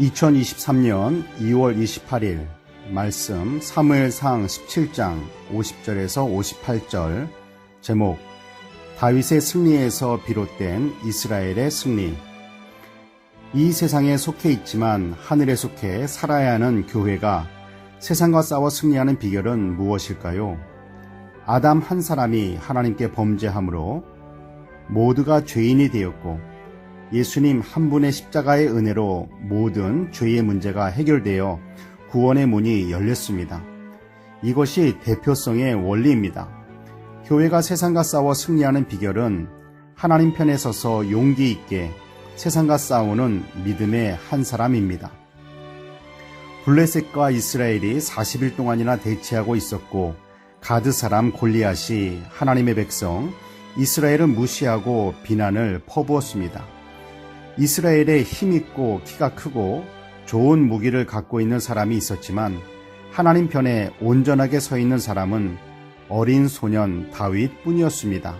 2023년 2월 28일 말씀 사무엘상 17장 50절에서 58절 제목 다윗의 승리에서 비롯된 이스라엘의 승리 이 세상에 속해 있지만 하늘에 속해 살아야 하는 교회가 세상과 싸워 승리하는 비결은 무엇일까요? 아담 한 사람이 하나님께 범죄함으로 모두가 죄인이 되었고 예수님 한 분의 십자가의 은혜로 모든 죄의 문제가 해결되어 구원의 문이 열렸습니다. 이것이 대표성의 원리입니다. 교회가 세상과 싸워 승리하는 비결은 하나님 편에 서서 용기 있게 세상과 싸우는 믿음의 한 사람입니다. 블레셋과 이스라엘이 40일 동안이나 대치하고 있었고 가드 사람 골리앗이 하나님의 백성 이스라엘을 무시하고 비난을 퍼부었습니다. 이스라엘에 힘있고 키가 크고 좋은 무기를 갖고 있는 사람이 있었지만 하나님 편에 온전하게 서 있는 사람은 어린 소년 다윗 뿐이었습니다.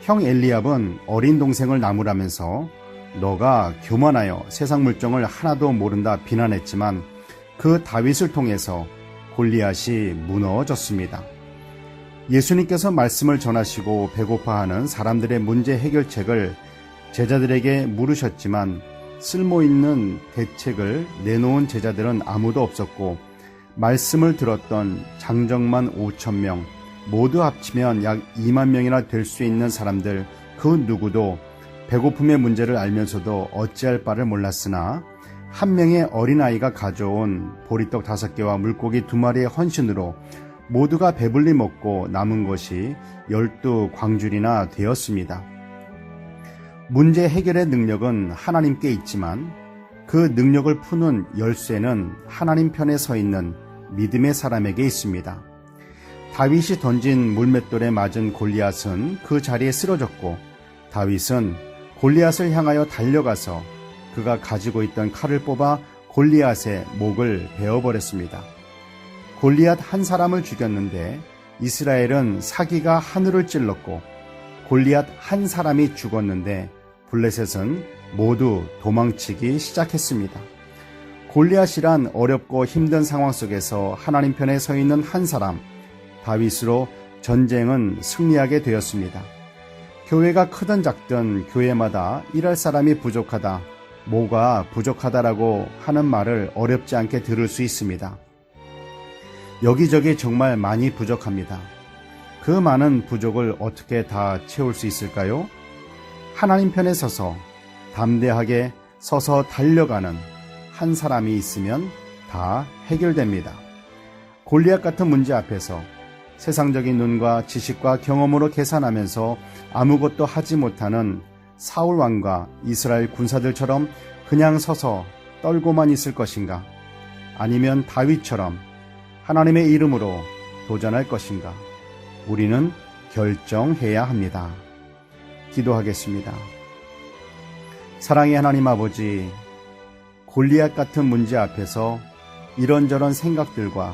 형 엘리압은 어린 동생을 나무라면서 너가 교만하여 세상 물정을 하나도 모른다 비난했지만 그 다윗을 통해서 골리앗이 무너졌습니다. 예수님께서 말씀을 전하시고 배고파하는 사람들의 문제 해결책을 제자들에게 물으셨지만 쓸모 있는 대책을 내놓은 제자들은 아무도 없었고 말씀을 들었던 장정만 5천 명 모두 합치면 약 2만 명이나 될 수 있는 사람들 그 누구도 배고픔의 문제를 알면서도 어찌할 바를 몰랐으나 한 명의 어린아이가 가져온 보리떡 다섯 개와 물고기 두 마리의 헌신으로 모두가 배불리 먹고 남은 것이 열두 광줄이나 되었습니다. 문제 해결의 능력은 하나님께 있지만 그 능력을 푸는 열쇠는 하나님 편에 서 있는 믿음의 사람에게 있습니다. 다윗이 던진 물맷돌에 맞은 골리앗은 그 자리에 쓰러졌고 다윗은 골리앗을 향하여 달려가서 그가 가지고 있던 칼을 뽑아 골리앗의 목을 베어버렸습니다. 골리앗 한 사람을 죽였는데 이스라엘은 사기가 하늘을 찔렀고 골리앗 한 사람이 죽었는데 블레셋은 모두 도망치기 시작했습니다. 골리앗이란 어렵고 힘든 상황 속에서 하나님 편에 서 있는 한 사람, 다윗으로 전쟁은 승리하게 되었습니다. 교회가 크든 작든 교회마다 일할 사람이 부족하다, 뭐가 부족하다라고 하는 말을 어렵지 않게 들을 수 있습니다. 여기저기 정말 많이 부족합니다. 그 많은 부족을 어떻게 다 채울 수 있을까요? 하나님 편에 서서 담대하게 서서 달려가는 한 사람이 있으면 다 해결됩니다. 골리앗 같은 문제 앞에서 세상적인 눈과 지식과 경험으로 계산하면서 아무것도 하지 못하는 사울 왕과 이스라엘 군사들처럼 그냥 서서 떨고만 있을 것인가? 아니면 다윗처럼 하나님의 이름으로 도전할 것인가? 우리는 결정해야 합니다. 기도하겠습니다. 사랑의 하나님 아버지, 골리앗 같은 문제 앞에서 이런저런 생각들과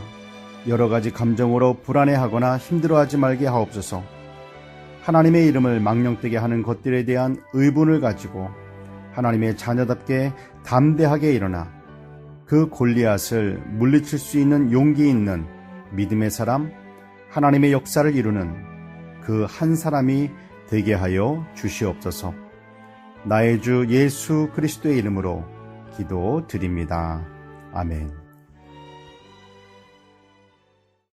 여러 가지 감정으로 불안해하거나 힘들어하지 말게 하옵소서. 하나님의 이름을 망령되게 하는 것들에 대한 의분을 가지고 하나님의 자녀답게 담대하게 일어나 그 골리앗을 물리칠 수 있는 용기 있는 믿음의 사람, 하나님의 역사를 이루는 그 한 사람이 되게 하여 주시옵소서. 나의 주 예수 그리스도의 이름으로 기도 드립니다. 아멘.